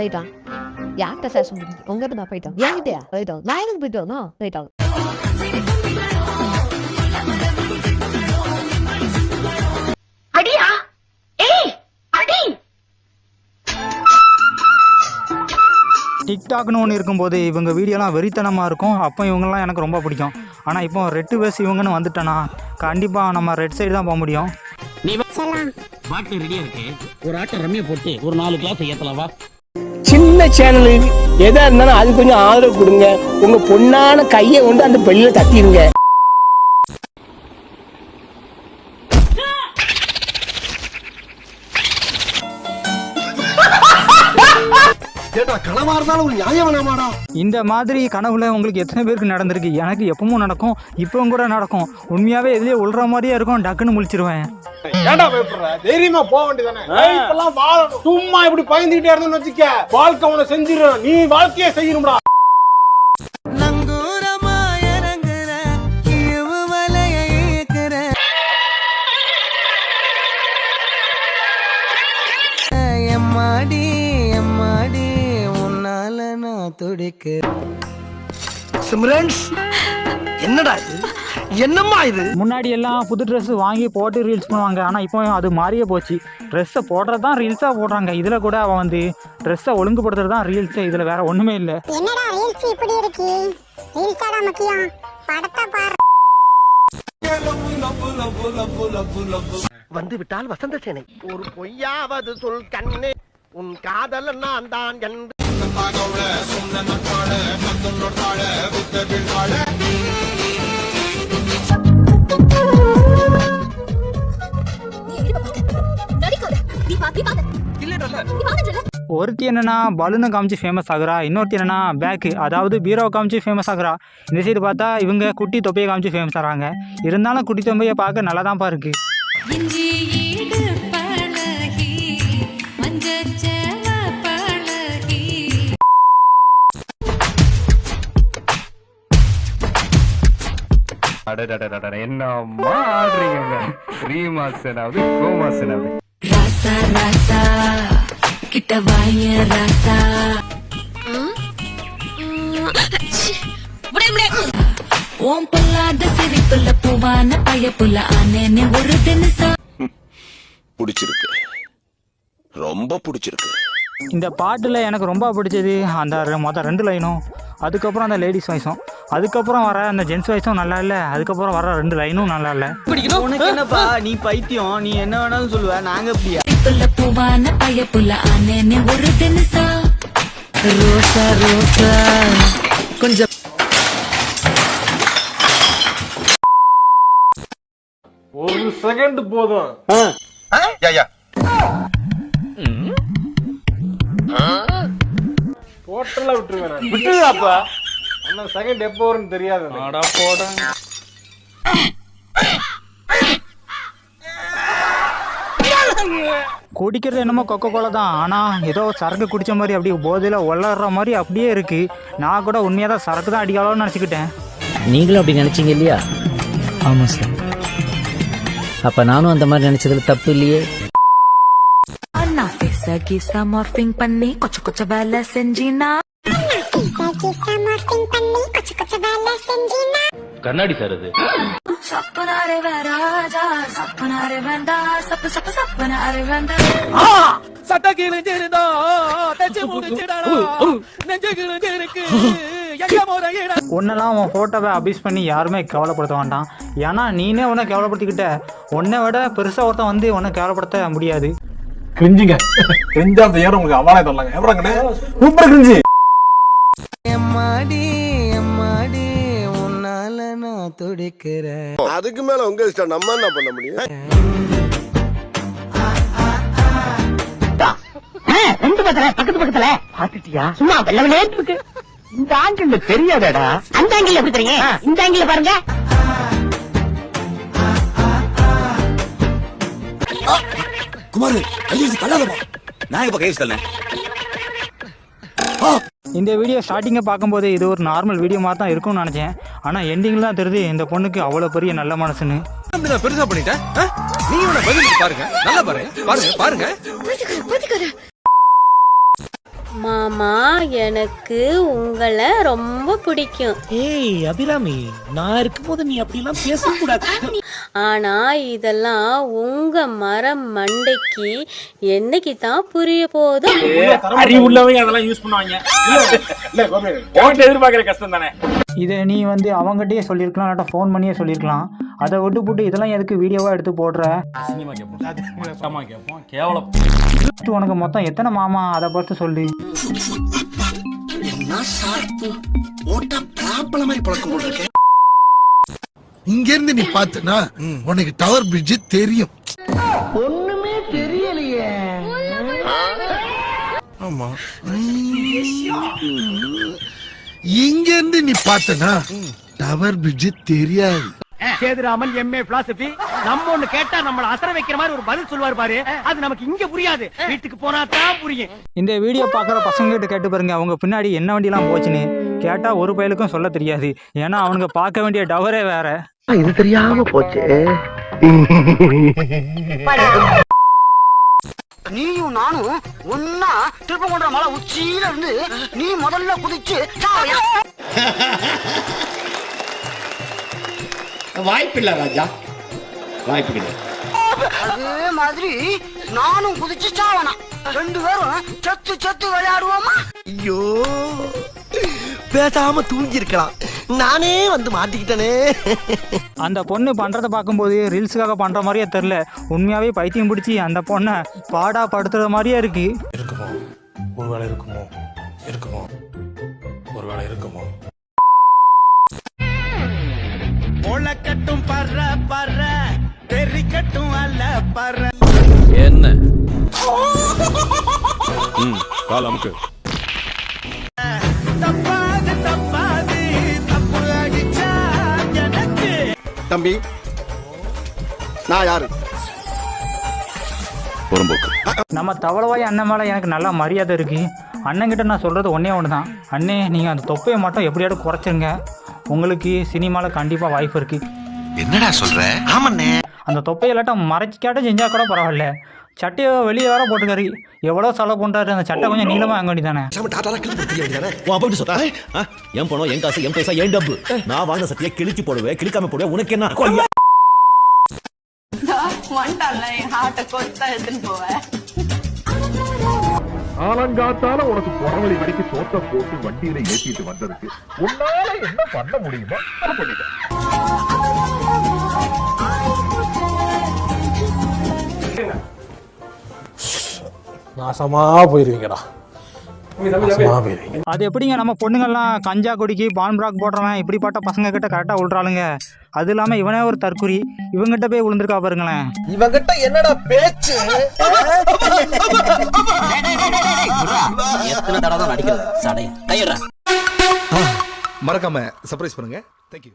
போயிட்டான். யார்கிட்ட சேஷன் முடிஞ்சு உங்ககிட்ட நான் போயிட்டான் என்கிட்டயா? போயிட்டான் நான் போயிட்டான் அடியா? ஏய் அடி! டிக்டாக்னு ஒன்று இருக்கும்போது இவங்க வீடியோலாம் வெறித்தனமாக இருக்கும். அப்போ இவங்கெல்லாம் எனக்கு ரொம்ப பிடிக்கும். ஆனால் இப்போ ரெட்டு பேஸ் இவங்கன்னு வந்துட்டேனா கண்டிப்பாக நம்ம ரெட் சைடு தான் போக முடியும். பாட்டு ரெடியா இருக்கு. ஒரு ஆட்டம் ரம்மிய போட்டு ஒரு நாலு கிளாஸ் ஏத்தலாம் வா. சின்ன சேனலுக்கு எதா இருந்தாலும் அது கொஞ்சம் ஆதரவு கொடுங்க. உங்க பொண்ணான கையை கொண்டு அந்த பெல்லில தட்டிடுங்க இருந்தாலும் ஒரு நியாயம் வேணாமாடா. இந்த மாதிரி கனவுல உங்களுக்கு எத்தனை பேருக்கு நடந்திருக்கு? எனக்கு எப்பவும் நடக்கும் இப்பவும் கூட நடக்கும். உண்மையாகவே எதுலேயே உள்ற மாதிரியே இருக்கும் டக்குன்னு முழிச்சிருவேன். ஏன்டா பயப்படுற? தைரியமா போக வேண்டியதானே இப்பெல்லாம் வாழணும். சும்மா இப்படி பயந்துகிட்டே இருந்தோம்னு வச்சுக்க வாழ்க்கை உன செஞ்சிடும் நீ வாழ்க்கையே செய்யணும்டா. சிம்ரன்ஸ் என்னடா இது? என்னம்மா இது? முன்னாடி எல்லாம் புது ட்ரெஸ் வாங்கி போட்டு ரீல்ஸ் பண்ணுவாங்க. ஆனால் இப்போ அது மாறியே போச்சு. ட்ரெஸ்ஸை போடுறது தான் ரீல்ஸாக போடுறாங்க. இதில் கூட அவன் வந்து ட்ரெஸ்ஸை ஒழுங்குபடுத்துறது தான் ரீல்ஸு இதில் வேற ஒன்றுமே இல்லை. என்னடா ரீல்ஸ் இப்படி இருக்கு? ரீல்ஸாடா முக்கியம். படத்தை பாரு வந்து விட்டால் வசந்த சேனை. ஒரு பொய்யாவது சொல் கண்ணே. உன் காதல் நான் தான் என்று ஒருத்தி என்னன்னா பலூனை காமிச்சு ஃபேமஸ் ஆகுறா இன்னொருத்தி என்னன்னா பேக்கு அதாவது பீரோவை காமிச்சு ஃபேமஸ் ஆகுறா. இந்த சைடு பார்த்தா இவங்க குட்டி தொப்பையை காமிச்சு ஃபேமஸ் ஆகிறாங்க. இருந்தாலும் குட்டி தொப்பையை பார்க்க நல்லா தான்ப்பா இருக்கு என்னம்மா ஆடுறீங்க ரீமாசனாவது கோமாசனாவது ராசா ராசா கிட்ட வாய ராசா. ஓம் பொல்லாத சிரிப்புல பூவான பயப்புல ஆனேன்னு ஒரு தினசா. பிடிச்சிருக்கு. ரொம்ப பிடிச்சிருக்கு. இந்த பாட்டில் எனக்கு ரொம்ப பிடிச்சது அந்த மொதல் ரெண்டு லைனும் அதுக்கப்புறம் அந்த லேடிஸ் வாய்ஸும். அதுக்கப்புறம் வர அந்த ஜென்ஸ் வாய்ஸும் நல்லா இல்லை. அதுக்கப்புறம் வர ரெண்டு லைனும் நல்லா இல்லை. உனக்கு என்னப்பா? நீ பைத்தியம். நீ என்ன வேணாலும் சொல்லுவ. நாங்க அப்படியா சிரிப்புல பூவான பயப்புல ஆனேன்னு ஒரு தினசா? ரோசா ரோசா. கொஞ்சம் ஒரு செகண்ட் போதும். டோட்டலா விட்டுருவேன் நான். விட்டுருவாப்பா அந்த செகண்ட் எப்போ வரும்னு தெரியாது எனக்கு. குடிக்கிறது என்னமோ கொக்கோ கோலா தான். ஆனால் ஏதோ சரக்கு குடிச்ச மாதிரி அப்படியே போதையில் ஒளர்ற மாதிரி அப்படியே இருக்கு. நான் கூட உண்மையாக தான் சரக்கு தான் அடிக்கலாம்னு நினச்சிக்கிட்டேன். நீங்களும் அப்படி நினைச்சீங்க இல்லையா? ஆமா சார் அப்ப நானும் அந்த மாதிரி நினைச்சதுல தப்பு இல்லையே? நான் பேச கீசா மார்பிங் பண்ணி கொச்ச கொச்ச வேலை செஞ்சினா. மார்க்கிங் பண்ணி கொச்ச கொச்ச வேலை செஞ்சினா கண்ணாடி சார் அது சட்ட கிழிஞ்சிருந்தா தச்சு முடிச்சிடா நெஞ்சு கிழிஞ்சிருக்கு உன்னெல்லாம் உன் ஃபோட்டோவை அபியூஸ் பண்ணி யாருமே கேவலப்படுத்த வேண்டாம். ஏன்னா நீனே உன்னை கேவலப்படுத்திக்கிட்ட. உன்னை விட பெருசாக ஒருத்தன் வந்து உன்னை கேவலப்படுத்த முடியாது. கிரிஞ்சுங்க. கிரிஞ்சா அந்த உங்களுக்கு அவாளே தரலாங்க. எவ்வளோ சூப்பர் கிரிஞ்சு. நான் துடிக்கிறேன் அதுக்கு மேல உங்க இஷ்டம் நம்ம என்ன பண்ண முடியும்? ரெண்டு பக்கத்துல பக்கத்து பக்கத்துல. பாத்துட்டியா சும்மா வெள்ள வெள்ளேன்னு இருக்கு. இந்த ஆங்கிள் தெரியாதடா. அந்த ஆங்கிள் எப்படி தெரியும்? இந்த ஆங்கிள் பாருங்க. குமார் தள்ளாதப்பா நான் இப்ப கையெழுத்து தள்ளேன் இந்த வீடியோ ஸ்டார்டிங்கை பார்க்கும்போது இது ஒரு நார்மல் வீடியோ மாதிரி தான் இருக்கும்னு நினச்சேன். ஆனால் எண்டிங்கில் தான் தெரியுது இந்த பொண்ணுக்கு அவ்வளோ பெரிய நல்ல மனசுன்னு. நான் பெருசா பண்ணிட்டேன் பாருங்க. நல்லா பாருங்க. பாருங்க பாருங்க. மாமா எனக்கு உங்களை ரொம்ப பிடிக்கும். ஏய் அபிராமி நான் இருக்கும்போது நீ அப்படிலாம் பேசக்கூடாது. ஆனா இதெல்லாம் உங்க மரம் மண்டைக்கு என்னைக்கு தான் புரிய போதும் அறிவுள்ளவங்க அதெல்லாம் யூஸ் பண்ணுவாங்க. இல்ல கோபி உன்கிட்ட எதிர்பார்க்கிற கஷ்டம் தானே? இதை நீ வந்து அவங்ககிட்டயே சொல்லியிருக்கலாம் இல்லாட்டா ஃபோன் பண்ணியே சொல்லியிருக்கலாம். அதை விட்டு போட்டு இதெல்லாம் எதுக்கு வீடியோவாக எடுத்து போடுற? சினிமா கேட்போம் கேவலம். உனக்கு மொத்தம் எத்தனை மாமா? அதை பார்த்து சொல்லு. இங்க இருந்து நீ பார்த்தனா உனக்கு டவர் பிரிட்ஜ் தெரியும். ஒண்ணுமே தெரியலையே. ஆமா. இங்க இருந்து நீ பார்த்தனா டவர் பிரிட்ஜ் தெரியாது. சேதுராமன் எம்ஏ பிலாசபி நம்ம ஒண்ணு கேட்டா நம்மள அசர வைக்கிற மாதிரி ஒரு பதில் சொல்லுவார் பாரு. அது நமக்கு இங்க புரியாது. வீட்டுக்கு போனா தான் புரியும். இந்த வீடியோ பார்க்குற பசங்ககிட்ட கேட்டு பாருங்க அவங்க பின்னாடி என்ன வண்டிலாம் போச்சுன்னு. கேட்டால் ஒரு பயலுக்கும் சொல்ல தெரியாது. ஏன்னா அவனுங்க பார்க்க வேண்டிய டவரே வேற. இது தெரியாம போச்சு. நீயும் நானும் ஒன்னா திருப்பங்கொண்ட மலை உச்சியில இருந்து நீ முதல்ல குதிச்சு வாய்ப்பில்லை ராஜா. வாய்ப்பு அதே மாதிரி நானும் குதிச்சு சாவனா ரெண்டு பேரும் சத்து சத்து விளையாடுவோமா? ஐயோ பேசாம தூங்கி இருக்கலாம் நானே வந்து மாட்டிக்கிட்டனே. அந்த பொண்ணு பண்ணுறதை பார்க்கும்போது ரீல்ஸுக்காக பண்ணுற மாதிரியே தெரில உண்மையாகவே பைத்தியம் பிடிச்சி அந்த பொண்ணை பாடா படுத்துற மாதிரியே இருக்கு. இருக்குமோ? ஒருவேளை இருக்குமோ? இருக்குமோ? ஒருவேளை இருக்குமோ? முளைக்கட்டும் பர்ற பர்ற தெரிக்கட்டும் அல்ல பர்ற என்ன? கால் அமுக்கு. தப்பாது தப்பாது தப்பு அடிச்சா எனக்கு. தம்பி நான் யாரு? நம்ம தவளவாய் அண்ணன் மேலே எனக்கு நல்ல மரியாதை இருக்கு. அண்ணன்கிட்ட நான் சொல்கிறது ஒன்றே ஒன்று தான் அண்ணே நீங்கள் அந்த தொப்பையை மட்டும் எப்படியாவது குறைச்சிருங்க. உங்களுக்கு சினிமாவில் கண்டிப்பாக வாய்ப்பு இருக்குது என்னடா சொல்ற? ஆமண்ணே. அந்த தொப்பையை இல்லாட்டம் மறைச்சிக்காட்டும் செஞ்சால் கூட பரவாயில்ல. சட்டையை வெளியே வேற போட்டுக்காரு எவ்வளோ செலவு பண்ணுறாரு அந்த சட்டை கொஞ்சம் நீளமாக வாங்க வேண்டியதானே என் பணம் என் காசு என் பைசா என் டப்பு. நான் வாங்கின சத்தியை கிழிச்சு போடுவேன் கிழிக்காம போடுவேன். உனக்கு என்ன? கொய்யா. வந்துட்டான்ல என் ஹார்ட்டை கொத்தா எடுத்துன்னு போவேன். காலங்காத்தால உனக்கு புறவழி வரைக்கும் சோத்த போட்டு வண்டியில ஏற்றிட்டு வந்ததுக்கு உன்னால என்ன பண்ண முடியுமோ அதை பண்ணிட்டேன் நாசமா போயிருவீங்கடா. அது எப்படிங்க நம்ம பொண்ணுங்கள்லாம் கஞ்சா குடிக்கி பான் பிராக் போடுறவன் இப்படிப்பட்ட பசங்க கிட்ட கரெக்டாக விழுறாளுங்க அது இல்லாமல் இவனே ஒரு தற்குறி இவங்கிட்ட போய் விழுந்திருக்கா பாருங்களேன் இவங்கிட்ட என்னடா பேச்சு எத்தனை தடவை சடைய கையிடுறேன் மறக்காம சர்ப்ரைஸ் பண்ணுங்க தேங்க்யூ